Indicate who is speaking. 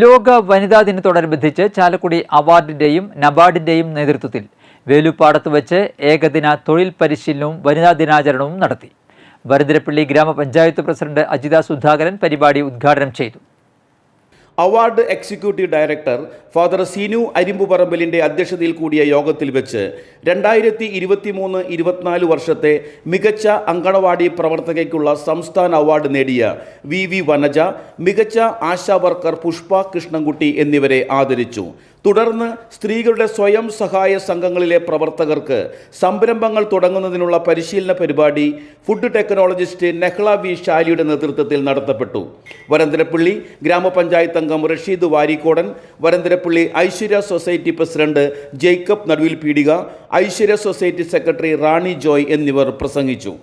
Speaker 1: ലോക വനിതാ ദിനത്തോടനുബന്ധിച്ച് ചാലക്കുടി അവാർഡിന്റെയും നബാർഡിന്റെയും നേതൃത്വത്തിൽ വേലുപ്പാടത്ത് വെച്ച് ഏകദിന തൊഴിൽ പരിശീലനവും വനിതാ ദിനാചരണവും നടത്തി. വരുന്നരപ്പള്ളി ഗ്രാമപഞ്ചായത്ത് പ്രസിഡന്റ് അജിത സുധാകരൻ പരിപാടി ഉദ്ഘാടനം ചെയ്തു.
Speaker 2: Award executive director father Seenu അരിമ്പുപറമ്പലിന്റെ അധ്യക്ഷതയിൽ കൂടിയ യോഗത്തിൽ വെച്ച് രണ്ടായിരത്തി ഇരുപത്തിമൂന്ന് ഇരുപത്തിനാല് വർഷത്തെ മികച്ച അങ്കണവാടി പ്രവർത്തകയ്ക്കുള്ള സംസ്ഥാന അവാർഡ് നേടിയ വി വി വനജ മികച്ച ആശാ വർക്കർ പുഷ്പ കൃഷ്ണൻകുട്ടി എന്നിവരെ ആദരിച്ചു. തുടർന്ന് സ്ത്രീകളുടെ സ്വയം സഹായ സംഘങ്ങളിലെ പ്രവർത്തകർക്ക് സംരംഭങ്ങൾ തുടങ്ങുന്നതിനുള്ള പരിശീലന പരിപാടി ഫുഡ് ടെക്നോളജിസ്റ്റ് നെഹ്ള വി ഷാലിയുടെ നേതൃത്വത്തിൽ നടത്തപ്പെട്ടു. വരന്തരപ്പള്ളി ഗ്രാമപഞ്ചായത്ത് അംഗം Rasheed Varikkodan Varantharappilly Aishwarya society president Jacob Naduvil Peedika Aishwarya society secretary Rani Joy എന്നിവർ പ്രസംഗിച്ചു.